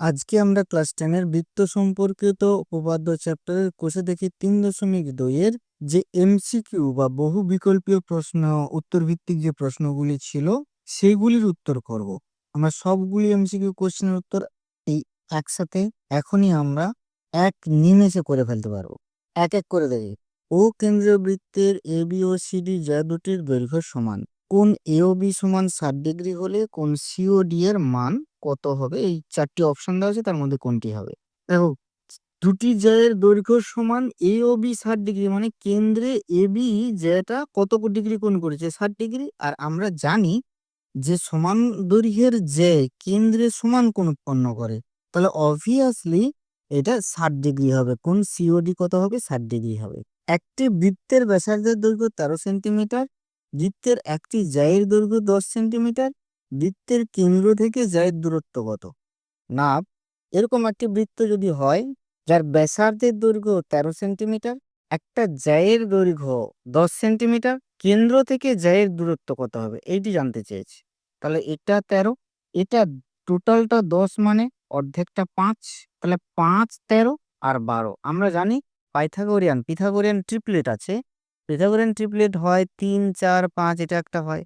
আজকে আমরা ক্লাস টেনের বৃত্ত সম্পর্কিত উপপাদ্য চ্যাপ্টারের কোষে দেখি তিন দশমিক দুইয়ের যে এমসিকিউ বা বহু বিকল্পীয় প্রশ্ন উত্তর ভিত্তিক যে প্রশ্নগুলি ছিল সেগুলির উত্তর করব। আমরা সবগুলি এমসিকিউ কোশ্চেনের উত্তর এই একসাথে এখনই আমরা এক নিমেষে করে ফেলতে পারব। এক এক করে দেখি। ও কেন্দ্রীয় বৃত্তের এ বি ও সি ডি যা দুটির দৈর্ঘ্য সমান। কোন এ ও বি সমান ষাট ডিগ্রি হলে কোন সি ও ডি এর মান কত হবে? এই চারটি অপশন দেওয়া আছে, তার মধ্যে কোনটি হবে? দেখো, দুটি জায়ের দৈর্ঘ্য সমান এ ও বি ষাট ডিগ্রি মানে কেন্দ্রে এ বি যেটা কত ডিগ্রি কোণ করেছে? ষাট ডিগ্রি আর আমরা জানি যে সমান দৈর্ঘ্যের যে কেন্দ্রে সমান কোণ উৎপন্ন করে। তাহলে অবভিয়াসলি এটা ষাট ডিগ্রি হবে। কোন সিওডি কত হবে? ষাট ডিগ্রি হবে। একটি বৃত্তের ব্যাসার্ধের দৈর্ঘ্য তেরো সেন্টিমিটার বৃত্তের একটি জায়ের দৈর্ঘ্য দশ সেন্টিমিটার বৃত্তের কেন্দ্র থেকে জায়ের দূরত্ব কত? না এরকম একটি বৃত্ত যদি হয়, যার ব্যাসার্ধের দৈর্ঘ্য তেরো সেন্টিমিটার, একটা জায়ের দৈর্ঘ্য দশ সেন্টিমিটার, কেন্দ্র থেকে জায়ের দূরত্ব কত হবে? এইটি জানতে চেয়েছি। তাহলে এটা তেরো, এটা টোটালটা দশ মানে অর্ধেকটা পাঁচ, তাহলে পাঁচ তেরো আর বারো। আমরা জানি পাইথাগোরিয়ান, পিথাগোরিয়ান ট্রিপলেট আছে। পিথাগোরিয়ান ট্রিপলেট হয় তিন, চার, পাঁচ, এটা একটা হয়।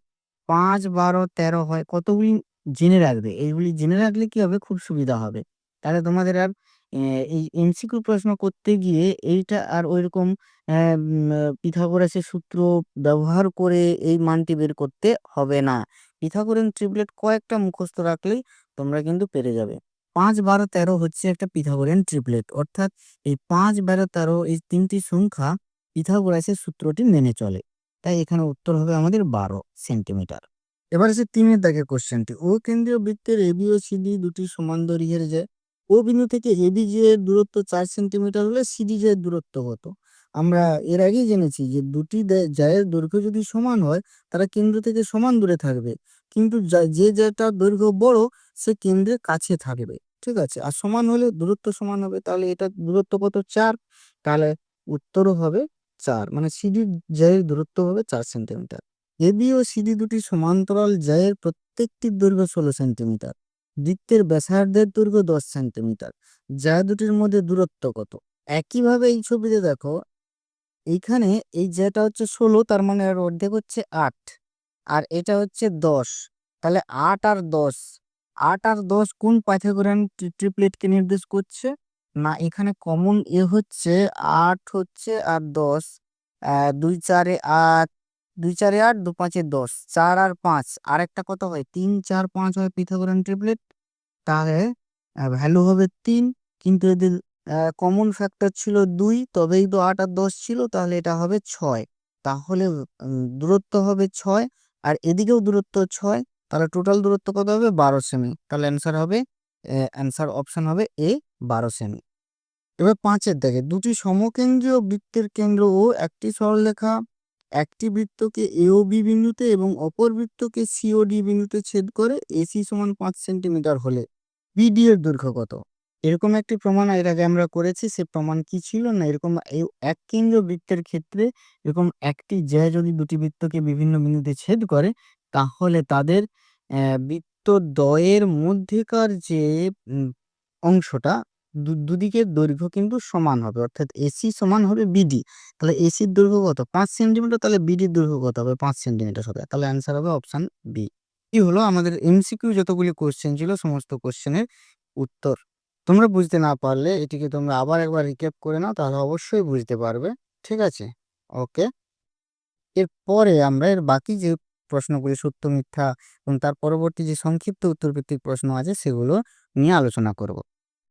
পাঁচ বারো তেরো হয়, কতগুলি জেনে রাখবে। এইগুলি জেনে রাখলে কি হবে? খুব সুবিধা হবে। তাহলে তোমাদের আর এই এমসিকিউ প্রশ্ন করতে গিয়ে এইটা আর ওইরকম পিথাগোরাসের সূত্র ব্যবহার করে এই মানটি বের করতে হবে না। পিথাগোরিয়ান ট্রিপলেট কয়েকটা মুখস্থ রাখলেই তোমরা কিন্তু পেরে যাবে। পাঁচ বারো তেরো হচ্ছে একটা পিথাগোরিয়ান ট্রিপলেট। অর্থাৎ এই পাঁচ বারো তেরো এই তিনটি সংখ্যা পিথাগোরাসের সূত্রটি মেনে চলে। তাই এখানে উত্তর হবে আমাদের বারো সেন্টিমিটার। এবার আছে তিনের দাগের কোশ্চেনটি। ও কেন্দ্রীয় বৃত্তের এবি ও সিডি দুটি সমান দৈর্ঘ্যের যে, ও বিন্দু থেকে এবি যে দূরত্ব চার সেন্টিমিটার হলে সিডি যে দূরত্ব কত? আমরা এর আগেই জেনেছি যে দুটি জায়ের দৈর্ঘ্য যদি সমান হয়, তারা কেন্দ্র থেকে সমান দূরে থাকবে। কিন্তু যা- যে জায়গাটার দৈর্ঘ্য বড়, সে কেন্দ্রের কাছে থাকবে। ঠিক আছে? আর সমান হলে দূরত্ব সমান হবে, তাহলে এটা দূরত্ব কত? চার। তাহলে উত্তরও হবে চার মানে সিডির জায়ের দূরত্ব হবে চার সেন্টিমিটার। এবি ও সিডি দুটি সমান্তরাল জায়ের প্রত্যেকটির দৈর্ঘ্য ষোলো সেন্টিমিটার, বৃত্তের ব্যাসার্ধের দৈর্ঘ্য দশ সেন্টিমিটার। যা দুটির মধ্যে দূরত্ব কত? একইভাবে এই ছবিতে দেখো, এইখানে এই যেটা হচ্ছে ষোলো, তার মানে এর অর্ধেক হচ্ছে আট, আর এটা হচ্ছে দশ। তাহলে আট আর দশ, আট আর দশ কোন পাইথাগোরিয়ান ট্রিপলেটকে নির্দেশ করছে। না, এখানে কমন এ হচ্ছে আট হচ্ছে আর দশ। দুই চারে আট, দুই চারে আট, দু পাঁচে দশ, চার আর পাঁচ। আর একটা কত হয়? তিন, চার, পাঁচ হয় পিথাগোরিয়ান ট্রিপলেট। তাহলে ভ্যালু হবে তিন, কিন্তু এদের কমন ফ্যাক্টর ছিল দুই, তবেই তো আট আর দশ ছিল, তাহলে এটা হবে ছয়। তাহলে দূরত্ব হবে ছয়, আর এদিকেও দূরত্ব ছয়, তাহলে টোটাল দূরত্ব কত হবে? বারো সেমি। তাহলে অ্যান্সার হবে অ্যান্সার অপশন হবে এ বারো সেমি এবার পাঁচের দেখে, দুটি সমকেন্দ্রীয় বৃত্তের কেন্দ্র ও একটি সরলরেখা, একটি বৃত্তকে এ ও বি বিন্দুতে এবং অপর বৃত্তকে সি ও ডি বিন্দুতে ছেদ করে এসি সমান পাঁচ সেন্টিমিটার হলে বিডি এর দৈর্ঘ্য কত? এরকম একটি প্রমাণ এর আগে আমরা করেছি, সে প্রমাণ কি ছিল না? এরকম এক কেন্দ্র বৃত্তের ক্ষেত্রে এরকম একটি জ্যা যদি দুটি বৃত্তকে বিভিন্ন বিন্দুতে ছেদ করে, তাহলে তাদের বৃত্ত দয়ের মধ্যেকার যে অংশটা দুদিকের দৈর্ঘ্য কিন্তু সমান হবে। অর্থাৎ এসি সমান হবে বিডি তাহলে এসির দৈর্ঘ্য কত? পাঁচ সেন্টিমিটার, তাহলে বিডির দৈর্ঘ্য কত হবে? পাঁচ সেন্টিমিটার হবে। তাহলে অ্যান্সার হবে অপশন বি কি হলো আমাদের এমসিকিউ যতগুলি কোশ্চেন ছিল, সমস্ত কোশ্চেনের উত্তর। তোমরা বুঝতে না পারলে এটিকে তোমরা আবার একবার রিক্যাপ করে নাও, তাহলে অবশ্যই বুঝতে পারবে। ঠিক আছে? ওকে এরপরে আমরা এর বাকি যে প্রশ্নগুলি সত্য, মিথ্যা এবং তার পরবর্তী যে সংক্ষিপ্ত উত্তর ভিত্তিক প্রশ্ন আছে সেগুলো নিয়ে আলোচনা করব।